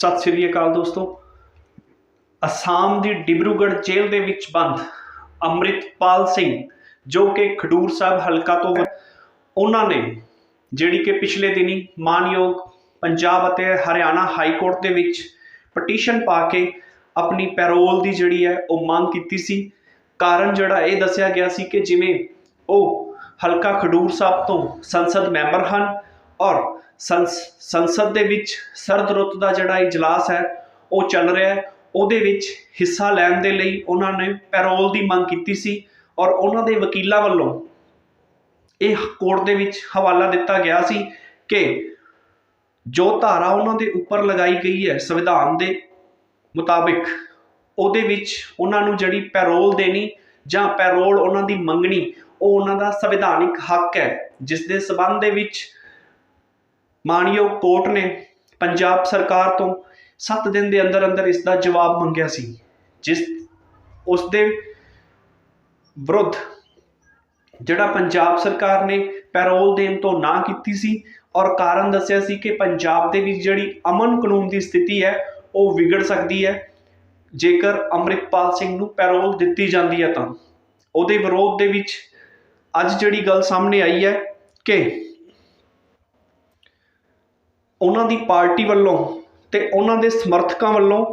ਸਤਿ ਸ੍ਰੀ ਅਕਾਲ ਦੋਸਤੋ। ਅਸਾਮ ਦੀ ਡਿਬਰੂਗੜ੍ਹ ਜੇਲ੍ਹ ਦੇ ਵਿੱਚ ਬੰਦ ਅੰਮ੍ਰਿਤਪਾਲ ਸਿੰਘ, ਜੋ ਕਿ ਖਡੂਰ ਸਾਹਿਬ ਹਲਕਾ ਤੋਂ ਉਹਨਾਂ ਨੇ ਜਿਹੜੀ ਕਿ ਪਿਛਲੇ ਦਿਨੀ ਮਾਨਯੋਗ ਪੰਜਾਬ ਅਤੇ ਹਰਿਆਣਾ ਹਾਈ ਕੋਰਟ ਦੇ ਵਿੱਚ ਪਟੀਸ਼ਨ ਪਾ ਕੇ ਆਪਣੀ ਪੈਰੋਲ ਦੀ ਜਿਹੜੀ ਹੈ ਉਹ ਮੰਗ ਕੀਤੀ ਸੀ। ਕਾਰਨ ਜਿਹੜਾ ਇਹ ਦੱਸਿਆ ਗਿਆ ਸੀ ਕਿ ਜਿਵੇਂ ਉਹ ਹਲਕਾ ਖਡੂਰ ਸਾਹਿਬ ਤੋਂ ਸੰਸਦ ਮੈਂਬਰ ਹਨ ਔਰ ਸੰਸਦ ਦੇ ਵਿੱਚ ਸਰਦ ਰੁੱਤ ਦਾ ਜਿਹੜਾ ਇਜਲਾਸ ਹੈ, ਉਹ ਚੱਲ ਰਿਹਾ ਹੈ। ਉਹਦੇ ਵਿੱਚ ਹਿੱਸਾ ਲੈਣ ਦੇ ਲਈ ਉਹਨਾਂ ਨੇ ਪੈਰੋਲ ਦੀ ਮੰਗ ਕੀਤੀ ਸੀ ਔਰ ਉਹਨਾਂ ਦੇ ਵਕੀਲਾਂ ਵੱਲੋਂ ਇਹ ਕੋਰਟ ਦੇ ਵਿੱਚ ਹਵਾਲਾ ਦਿੱਤਾ ਗਿਆ ਸੀ ਕਿ ਜੋ ਧਾਰਾ ਉਹਨਾਂ ਦੇ ਉੱਪਰ ਲਗਾਈ ਗਈ ਹੈ ਸੰਵਿਧਾਨ ਦੇ ਮੁਤਾਬਿਕ, ਉਹਦੇ ਵਿੱਚ ਉਹਨਾਂ ਨੂੰ ਜਿਹੜੀ ਪੈਰੋਲ ਦੇਣੀ ਜਾਂ ਪੈਰੋਲ ਉਹਨਾਂ ਦੀ ਮੰਗਣੀ, ਉਹ ਉਹਨਾਂ ਦਾ ਸੰਵਿਧਾਨਿਕ ਹੱਕ ਹੈ, ਜਿਸ ਦੇ ਸਬੰਧ ਦੇ ਵਿੱਚ ਮਾਨਯੋਗ ਕੋਰਟ ਨੇ ਪੰਜਾਬ ਸਰਕਾਰ ਤੋਂ 7 ਦਿਨ ਦੇ ਅੰਦਰ ਅੰਦਰ ਇਸ ਦਾ ਜਵਾਬ ਮੰਗਿਆ ਸੀ, ਜਿਸ ਉਸ ਦੇ ਵਿਰੁੱਧ ਜਿਹੜਾ ਪੰਜਾਬ ਸਰਕਾਰ ਨੇ ਪੈਰੋਲ ਦੇਣ ਤੋਂ ਨਾ ਕੀਤੀ ਸੀ ਔਰ ਕਾਰਨ ਦੱਸਿਆ ਸੀ ਕਿ ਪੰਜਾਬ ਦੇ ਵਿੱਚ ਜਿਹੜੀ ਅਮਨ ਕਾਨੂੰਨ ਦੀ ਸਥਿਤੀ ਹੈ, ਉਹ ਵਿਗੜ ਸਕਦੀ ਹੈ, ਜੇਕਰ ਅੰਮ੍ਰਿਤਪਾਲ ਸਿੰਘ ਨੂੰ ਪੈਰੋਲ ਦਿੱਤੀ ਜਾਂਦੀ ਹੈ ਤਾਂ। ਉਹਦੇ ਵਿਰੋਧ ਦੇ ਵਿੱਚ ਅੱਜ ਜਿਹੜੀ ਗੱਲ ਸਾਹਮਣੇ ਆਈ ਹੈ ਕਿ ਉਹਨਾਂ ਦੀ ਪਾਰਟੀ ਵੱਲੋਂ ਅਤੇ ਉਹਨਾਂ ਦੇ ਸਮਰਥਕਾਂ ਵੱਲੋਂ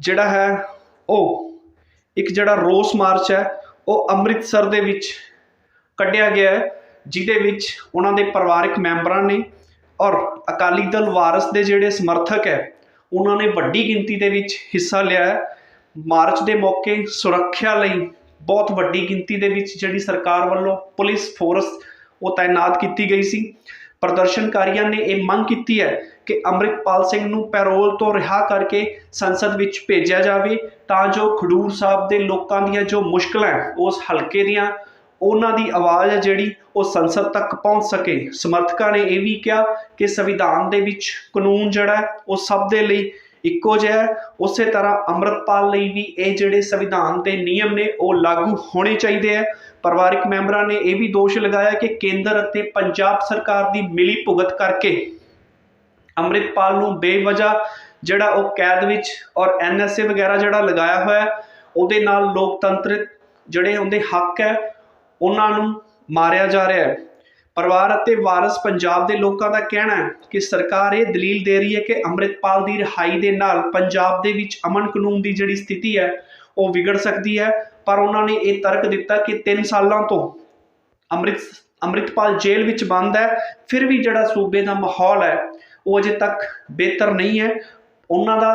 ਜਿਹੜਾ ਹੈ ਉਹ ਇੱਕ ਜਿਹੜਾ ਰੋਸ ਮਾਰਚ ਹੈ, ਉਹ ਅੰਮ੍ਰਿਤਸਰ ਦੇ ਵਿੱਚ ਕੱਢਿਆ ਗਿਆ ਹੈ, ਜਿਹਦੇ ਵਿੱਚ ਉਹਨਾਂ ਦੇ ਪਰਿਵਾਰਕ ਮੈਂਬਰਾਂ ਨੇ ਔਰ ਅਕਾਲੀ ਦਲ ਵਾਰਸ ਦੇ ਜਿਹੜੇ ਸਮਰਥਕ ਹੈ, ਉਹਨਾਂ ਨੇ ਵੱਡੀ ਗਿਣਤੀ ਦੇ ਵਿੱਚ ਹਿੱਸਾ ਲਿਆ ਹੈ। ਮਾਰਚ ਦੇ ਮੌਕੇ ਸੁਰੱਖਿਆ ਲਈ ਬਹੁਤ ਵੱਡੀ ਗਿਣਤੀ ਦੇ ਵਿੱਚ ਜਿਹੜੀ ਸਰਕਾਰ ਵੱਲੋਂ ਪੁਲਿਸ ਫੋਰਸ ਉਹ ਤਾਇਨਾਤ ਕੀਤੀ ਗਈ ਸੀ। ਪ੍ਰਦਰਸ਼ਨਕਾਰੀਆਂ ਨੇ ਇਹ ਮੰਗ ਕੀਤੀ ਹੈ ਕਿ ਅੰਮ੍ਰਿਤਪਾਲ ਸਿੰਘ ਨੂੰ ਪੈਰੋਲ ਤੋਂ ਰਿਹਾ ਕਰਕੇ ਸੰਸਦ ਵਿੱਚ ਭੇਜਿਆ ਜਾਵੇ, ਤਾਂ ਜੋ ਖਡੂਰ ਸਾਹਿਬ ਦੇ ਲੋਕਾਂ ਦੀਆਂ ਜੋ ਮੁਸ਼ਕਲਾਂ ਉਸ ਹਲਕੇ ਦੀਆਂ, ਉਹਨਾਂ ਦੀ ਆਵਾਜ਼ ਹੈ ਜਿਹੜੀ ਉਹ ਸੰਸਦ ਤੱਕ ਪਹੁੰਚ ਸਕੇ। ਸਮਰਥਕਾਂ ਨੇ ਇਹ ਵੀ ਕਿਹਾ ਕਿ ਸੰਵਿਧਾਨ ਦੇ ਵਿੱਚ ਕਾਨੂੰਨ ਜਿਹੜਾ ਉਹ ਸਭ ਦੇ ਲਈ ਇੱਕੋ ਜਿਹਾ ਉਸੇ ਤਰ੍ਹਾਂ ਅੰਮ੍ਰਿਤਪਾਲ ਲਈ ਵੀ ਇਹ ਜਿਹੜੇ ਸੰਵਿਧਾਨ ਦੇ ਨਿਯਮ ਨੇ, ਉਹ ਲਾਗੂ ਹੋਣੇ ਚਾਹੀਦੇ ਹੈ। ਪਰਿਵਾਰਕ ਮੈਂਬਰਾਂ ਨੇ ਇਹ ਵੀ ਦੋਸ਼ ਲਗਾਇਆ ਕਿ ਕੇਂਦਰ ਅਤੇ ਪੰਜਾਬ ਸਰਕਾਰ ਦੀ ਮਿਲੀ ਭੁਗਤ ਕਰਕੇ ਅੰਮ੍ਰਿਤਪਾਲ ਨੂੰ ਬੇਵਜ੍ਹਾ ਜਿਹੜਾ ਉਹ ਕੈਦ ਵਿੱਚ ਔਰ ਐਨਐਸਏ ਵਗੈਰਾ ਜਿਹੜਾ ਲਗਾਇਆ ਹੋਇਆ, ਉਹਦੇ ਨਾਲ ਲੋਕਤੰਤਰ ਜਿਹੜੇ ਉਹਦੇ ਹੱਕ ਹੈ, ਉਹਨਾਂ ਨੂੰ ਮਾਰਿਆ ਜਾ ਰਿਹਾ ਹੈ। ਪਰਿਵਾਰ ਅਤੇ ਵਾਰਸ ਪੰਜਾਬ ਦੇ ਲੋਕਾਂ ਦਾ ਕਹਿਣਾ ਹੈ ਕਿ ਸਰਕਾਰ ਇਹ ਦਲੀਲ ਦੇ ਰਹੀ ਹੈ ਕਿ ਅੰਮ੍ਰਿਤਪਾਲ ਦੀ ਰਿਹਾਈ ਦੇ ਨਾਲ ਪੰਜਾਬ ਦੇ ਵਿੱਚ ਅਮਨ ਕਾਨੂੰਨ ਦੀ ਜਿਹੜੀ ਸਥਿਤੀ ਹੈ, ਉਹ ਵਿਗੜ ਸਕਦੀ ਹੈ। ਪਰ ਉਹਨਾਂ ਨੇ ਇਹ ਤਰਕ ਦਿੱਤਾ ਕਿ 3 ਸਾਲਾਂ ਤੋਂ ਅੰਮ੍ਰਿਤ, ਅੰਮ੍ਰਿਤਪਾਲ ਜੇਲ੍ਹ ਵਿੱਚ ਬੰਦ ਹੈ। ਫਿਰ ਵੀ ਜਿਹੜਾ ਸੂਬੇ ਦਾ ਮਾਹੌਲ ਹੈ, ਉਹ ਅਜੇ ਤੱਕ ਬਿਹਤਰ ਨਹੀਂ ਹੈ। ਉਹਨਾਂ ਦਾ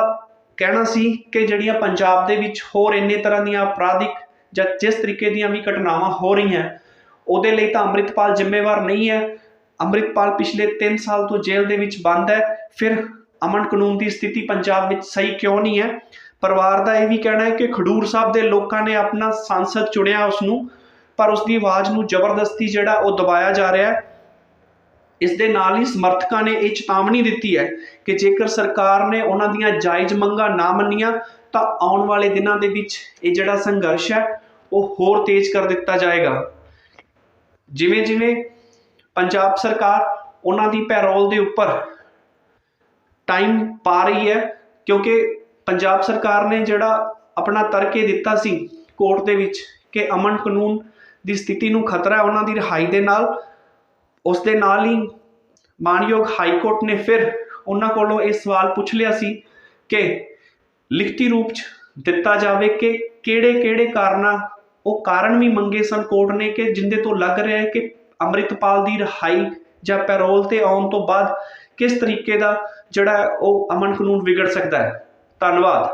ਕਹਿਣਾ ਸੀ ਕਿ ਜਿਹੜੀਆਂ ਪੰਜਾਬ ਦੇ ਵਿੱਚ ਹੋਰ ਇੰਨੇ ਤਰ੍ਹਾਂ ਦੀਆਂ ਅਪਰਾਧਿਕ ਜਾਂ ਜਿਸ ਤਰੀਕੇ ਦੀਆਂ ਵੀ ਘਟਨਾਵਾਂ ਹੋ ਰਹੀਆਂ ਉਹਦੇ ਲਈ ਤਾਂ ਅੰਮ੍ਰਿਤਪਾਲ ਜ਼ਿੰਮੇਵਾਰ ਨਹੀਂ ਹੈ। ਅੰਮ੍ਰਿਤਪਾਲ ਪਿਛਲੇ 3 ਸਾਲ ਤੋਂ ਜੇਲ੍ਹ ਦੇ ਵਿੱਚ ਬੰਦ ਹੈ। ਫਿਰ ਅਮਨ ਕਾਨੂੰਨ ਦੀ ਸਥਿਤੀ ਪੰਜਾਬ ਵਿੱਚ ਸਹੀ ਕਿਉਂ ਨਹੀਂ ਹੈ? ਪਰਿਵਾਰ ਦਾ ਇਹ ਵੀ ਕਹਿਣਾ ਹੈ ਕਿ ਖਡੂਰ ਸਾਹਿਬ ਦੇ ਲੋਕਾਂ ਨੇ ਆਪਣਾ ਸੰਸਦ ਚੁਣਿਆ ਉਸ ਨੂੰ ਪਰ ਉਸ ਦੀ ਆਵਾਜ਼ ਨੂੰ ਜ਼ਬਰਦਸਤੀ ਜਿਹੜਾ ਉਹ ਦਬਾਇਆ ਜਾ ਰਿਹਾ ਹੈ। ਇਸ ਦੇ ਨਾਲ ਹੀ ਸਮਰਥਕਾਂ ਨੇ ਇਹ ਚੇਤਾਵਨੀ ਦਿੱਤੀ ਹੈ ਕਿ ਜੇਕਰ ਸਰਕਾਰ ਨੇ ਉਹਨਾਂ ਦੀਆਂ ਜਾਇਜ਼ ਮੰਗਾਂ ਨਾ ਮੰਨੀਆਂ, ਤਾਂ ਆਉਣ ਵਾਲੇ ਦਿਨਾਂ ਦੇ ਵਿੱਚ ਇਹ ਜਿਹੜਾ ਸੰਘਰਸ਼ ਹੈ, ਉਹ ਹੋਰ ਤੇਜ਼ ਕਰ ਦਿੱਤਾ ਜਾਏਗਾ। ਜਿਵੇਂ ਜਿਵੇਂ ਪੰਜਾਬ ਸਰਕਾਰ ਉਹਨਾਂ ਦੀ ਪੈਰੋਲ ਦੇ ਉੱਪਰ ਟਾਈਮ ਪਾ ਰਹੀ ਹੈ, ਕਿਉਂਕਿ ਪੰਜਾਬ ਸਰਕਾਰ ਨੇ ਜਿਹੜਾ ਆਪਣਾ ਤਰਕੇ ਦਿੱਤਾ ਸੀ ਕੋਰਟ ਦੇ ਵਿੱਚ ਕਿ ਅਮਨ ਕਾਨੂੰਨ ਦੀ ਸਥਿਤੀ ਨੂੰ ਖਤਰਾ ਹੈ ਉਹਨਾਂ ਦੀ ਰਿਹਾਈ ਦੇ ਨਾਲ, ਉਸ ਦੇ ਨਾਲ ਹੀ ਮਾਨਯੋਗ ਹਾਈ ਕੋਰਟ ਨੇ ਫਿਰ ਉਹਨਾਂ ਕੋਲੋਂ ਇਹ ਸਵਾਲ ਪੁੱਛ ਲਿਆ ਸੀ ਕਿ ਲਿਖਤੀ ਰੂਪ 'ਚ ਦਿੱਤਾ ਜਾਵੇ ਕਿ ਕਿਹੜੇ-ਕਿਹੜੇ ਕਾਰਨਾਂ ਉਹ ਕਾਰਨ ਵੀ ਮੰਗੇ ਸਨ ਕੋਰਟ ਨੇ ਕਿ ਜਿੰਦੇ ਤੋਂ ਲੱਗ ਰਿਹਾ ਹੈ ਕਿ ਅੰਮ੍ਰਿਤਪਾਲ ਦੀ ਰਿਹਾਈ ਜਾਂ ਪੈਰੋਲ ਤੇ ਆਉਣ ਤੋਂ ਬਾਅਦ ਕਿਸ ਤਰੀਕੇ ਦਾ ਜਿਹੜਾ ਉਹ ਅਮਨ ਕਾਨੂੰਨ ਵਿਗੜ ਸਕਦਾ ਹੈ। ਧੰਨਵਾਦ।